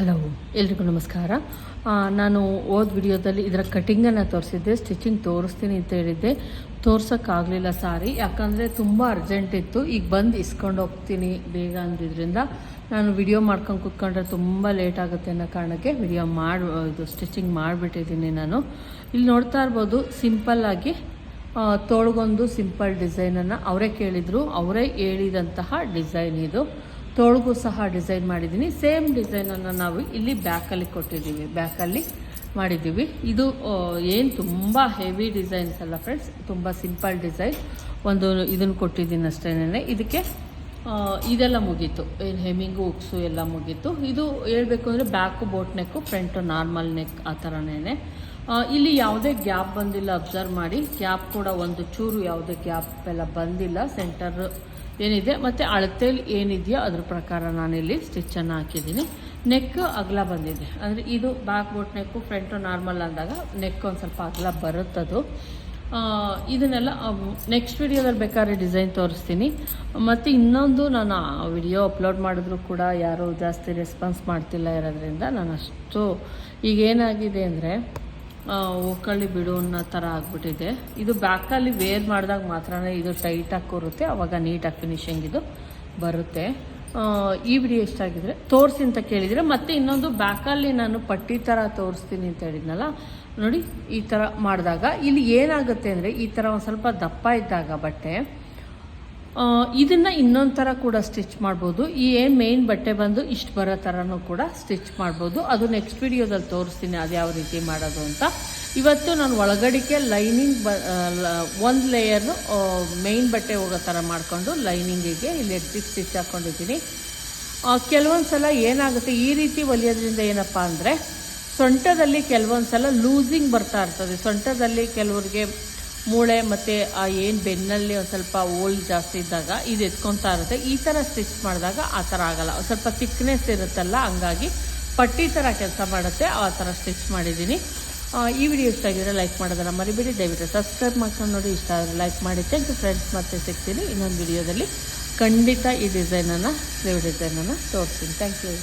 Hello ಎಲ್ರಿಗೂ ನಮಸ್ಕಾರ. ನಾನು ಓದ್ ವಿಡಿಯೋದಲ್ಲಿ ಇದರ ಕಟಿಂಗನ್ನು ತೋರಿಸಿದ್ದೆ ಸ್ಟಿಚಿಂಗ್ ತೋರಿಸ್ತೀನಿ ಅಂತ ಹೇಳಿದ್ದೆ. ತೋರ್ಸೋಕ್ಕಾಗಲಿಲ್ಲ ಸಾರಿ, ಯಾಕಂದರೆ ತುಂಬ ಅರ್ಜೆಂಟ್ ಇತ್ತು. ಈಗ ಬಂದು ಇಸ್ಕೊಂಡು ಹೋಗ್ತೀನಿ ಬೇಗ ಅಂದಿದ್ರಿಂದ. ನಾನು ವಿಡಿಯೋ ಮಾಡ್ಕೊಂಡು ಕುತ್ಕೊಂಡ್ರೆ ತುಂಬ ಲೇಟ್ ಆಗುತ್ತೆ ಅನ್ನೋ ಕಾರಣಕ್ಕೆ ವಿಡಿಯೋ ಮಾಡಿ, ಇದು ಸ್ಟಿಚಿಂಗ್ ಮಾಡಿಬಿಟ್ಟಿದ್ದೀನಿ ನಾನು. ಇಲ್ಲಿ ನೋಡ್ತಾ ಇರ್ಬೋದು ಸಿಂಪಲ್ಲಾಗಿ ತೋಳ್ಗೊಂದು ಸಿಂಪಲ್ ಡಿಸೈನನ್ನು ಅವರೇ ಕೇಳಿದರು. ಅವರೇ ಹೇಳಿದಂತಹ ಡಿಸೈನ್ ಇದು. ತೋಳ್ಗೂ ಸಹ ಡಿಸೈನ್ ಮಾಡಿದ್ದೀನಿ. ಸೇಮ್ ಡಿಸೈನನ್ನು ನಾವು ಇಲ್ಲಿ ಬ್ಯಾಕಲ್ಲಿ ಕೊಟ್ಟಿದ್ದೀವಿ. ಬ್ಯಾಕಲ್ಲಿ ಮಾಡಿದ್ದೀವಿ. ಇದು ಏನು ತುಂಬ ಹೆವಿ ಡಿಸೈನ್ಸ್ ಅಲ್ಲ ಫ್ರೆಂಡ್ಸ್. ತುಂಬ ಸಿಂಪಲ್ ಡಿಸೈನ್. ಒಂದು ಇದನ್ನು ಕೊಟ್ಟಿದ್ದೀನಿ ಅಷ್ಟೇನೆ ಇದಕ್ಕೆ ಇದೆಲ್ಲ ಮುಗೀತು. ಏನು ಹೆಮ್ಮಿಂಗು, ಉಕ್ಸು ಎಲ್ಲ ಮುಗೀತು. ಇದು ಹೇಳ್ಬೇಕು ಅಂದರೆ back, boat neck, front normal neck ಆ ಥರನೇ ಇಲ್ಲಿ ಯಾವುದೇ ಗ್ಯಾಪ್ ಬಂದಿಲ್ಲ. ಅಬ್ಸರ್ವ್ ಮಾಡಿ. ಗ್ಯಾಪ್ ಕೂಡ ಒಂದು ಚೂರು ಯಾವುದೇ ಗ್ಯಾಪ್ ಎಲ್ಲ ಬಂದಿಲ್ಲ. ಸೆಂಟರ್ ಏನಿದೆ? ಮತ್ತು ಅಳತೆಯಲ್ಲಿ ಏನಿದೆಯೋ ಅದ್ರ ಪ್ರಕಾರ ನಾನಿಲ್ಲಿ ಸ್ಟಿಚ್ಚನ್ನು ಹಾಕಿದ್ದೀನಿ. ನೆಕ್ ಅಗಲ ಬಂದಿದೆ. ಅಂದರೆ ಇದು back boat neck front normal ಅಂದಾಗ ನೆಕ್ ಒಂದು ಸ್ವಲ್ಪ ಅಗಲ ಬರುತ್ತದು. ಇದನ್ನೆಲ್ಲ ನೆಕ್ಸ್ಟ್ ವಿಡಿಯೋದಲ್ಲಿ ಬೇಕಾದ್ರೆ ಡಿಸೈನ್ ತೋರಿಸ್ತೀನಿ. ಮತ್ತು ಇನ್ನೊಂದು ನಾನು ವಿಡಿಯೋ ಅಪ್ಲೋಡ್ ಮಾಡಿದ್ರು ಕೂಡ ಯಾರೂ ಜಾಸ್ತಿ ರೆಸ್ಪಾನ್ಸ್ ಮಾಡ್ತಿಲ್ಲ ಇರೋದ್ರಿಂದ ನಾನು ಅಷ್ಟು ಈಗ ಏನಾಗಿದೆ ಅಂದರೆ ಒಕ್ಕಳ್ಳಿ ಬಿಡು ಅನ್ನೋ ಥರ ಆಗಿಬಿಟ್ಟಿದೆ. ಇದು ಬ್ಯಾಕಲ್ಲಿ ವೇರ್ ಮಾಡಿದಾಗ ಮಾತ್ರ ಇದು ಟೈಟಾಗಿ ಕೂರುತ್ತೆ. ಅವಾಗ ನೀಟಾಗಿ ಫಿನಿಶಿಂಗ್ ಇದು ಬರುತ್ತೆ. ಈ ವಿಡಿಯೋ ಇಷ್ಟ ಆಗಿದ್ರೆ ತೋರಿಸಿ ಅಂತ ಕೇಳಿದರೆ ಮತ್ತೆ ಇನ್ನೊಂದು ಬ್ಯಾಕಲ್ಲಿ ನಾನು ಪಟ್ಟಿ ಥರ ತೋರಿಸ್ತೀನಿ ಅಂತ ಹೇಳಿದ್ನಲ್ಲ, ನೋಡಿ ಈ ಥರ ಮಾಡಿದಾಗ ಇಲ್ಲಿ ಏನಾಗುತ್ತೆ ಅಂದರೆ ಈ ಥರ ಒಂದು ಸ್ವಲ್ಪ ದಪ್ಪ ಇದ್ದಾಗ ಬಟ್ಟೆ ಇದನ್ನ ಇನ್ನೊಂದು ಥರ ಕೂಡ ಸ್ಟಿಚ್ ಮಾಡ್ಬೋದು. ಈ ಮೇನ್ ಬಟ್ಟೆ ಬಂದು ಇಷ್ಟು ಬರೋ ಥರನೂ ಕೂಡ ಸ್ಟಿಚ್ ಮಾಡ್ಬೋದು. ಅದು ನೆಕ್ಸ್ಟ್ ವಿಡಿಯೋದಲ್ಲಿ ತೋರಿಸ್ತೀನಿ ಅದು ಯಾವ ರೀತಿ ಮಾಡೋದು ಅಂತ. ಇವತ್ತು ನಾನು ಒಳಗಡಿಕೆ ಲೈನಿಂಗ್ ಬ ಒಂದು ಲೇಯರ್ನು ಮೇನ್ ಬಟ್ಟೆ ಹೋಗೋ ಥರ ಮಾಡಿಕೊಂಡು ಲೈನಿಂಗಿಗೆ ಇಲ್ಲಿ ಎಡ್ಜಿಗೆ ಸ್ಟಿಚ್ ಹಾಕ್ಕೊಂಡಿದ್ದೀನಿ ಕೆಲವೊಂದು ಸಲ ಏನಾಗುತ್ತೆ, ಈ ರೀತಿ ಹೊಲಿಯೋದ್ರಿಂದ ಏನಪ್ಪ ಅಂದರೆ ಸೊಂಟದಲ್ಲಿ ಕೆಲವೊಂದು ಸಲ ಲೂಸಿಂಗ್ ಬರ್ತಾ ಇರ್ತದೆ. ಸೊಂಟದಲ್ಲಿ ಕೆಲವ್ರಿಗೆ ಮೂಳೆ ಮತ್ತು ಆ ಏನು ಬೆನ್ನಲ್ಲಿ ಒಂದು ಸ್ವಲ್ಪ ಓಲ್ ಜಾಸ್ತಿ ಇದ್ದಾಗ ಇದು ಎತ್ಕೊತಾ ಇರುತ್ತೆ. ಈ ಥರ ಸ್ಟಿಚ್ ಮಾಡಿದಾಗ ಆ ಥರ ಆಗಲ್ಲ. ಸ್ವಲ್ಪ ತಿಕ್ನೆಸ್ ಇರುತ್ತಲ್ಲ, ಹಂಗಾಗಿ ಪಟ್ಟಿ ಥರ ಕೆಲಸ ಮಾಡುತ್ತೆ. ಆ ಥರ ಸ್ಟಿಚ್ ಮಾಡಿದ್ದೀನಿ. ಈ ವಿಡಿಯೋ ಇಷ್ಟ ಆಗಿದ್ರೆ ಲೈಕ್ ಮಾಡೋದನ್ನ ಮರಿಬೇಡಿ. ದಯವಿಟ್ಟು ಸಬ್ಸ್ಕ್ರೈಬ್ ಮಾಡ್ಕೊಂಡು ನೋಡಿ. ಇಷ್ಟ ಆದರೆ ಲೈಕ್ ಮಾಡಿ. ಥ್ಯಾಂಕ್ ಯು ಫ್ರೆಂಡ್ಸ್ ಮತ್ತೆ ಸಿಗ್ತೀನಿ ಇನ್ನೊಂದು ವಿಡಿಯೋದಲ್ಲಿ. ಖಂಡಿತ ಈ ಡಿಸೈನನ್ನು ಸ್ಲೀವ್ ಡಿಸೈನನ್ನು ತೋರಿಸ್ತೀನಿ. Thank you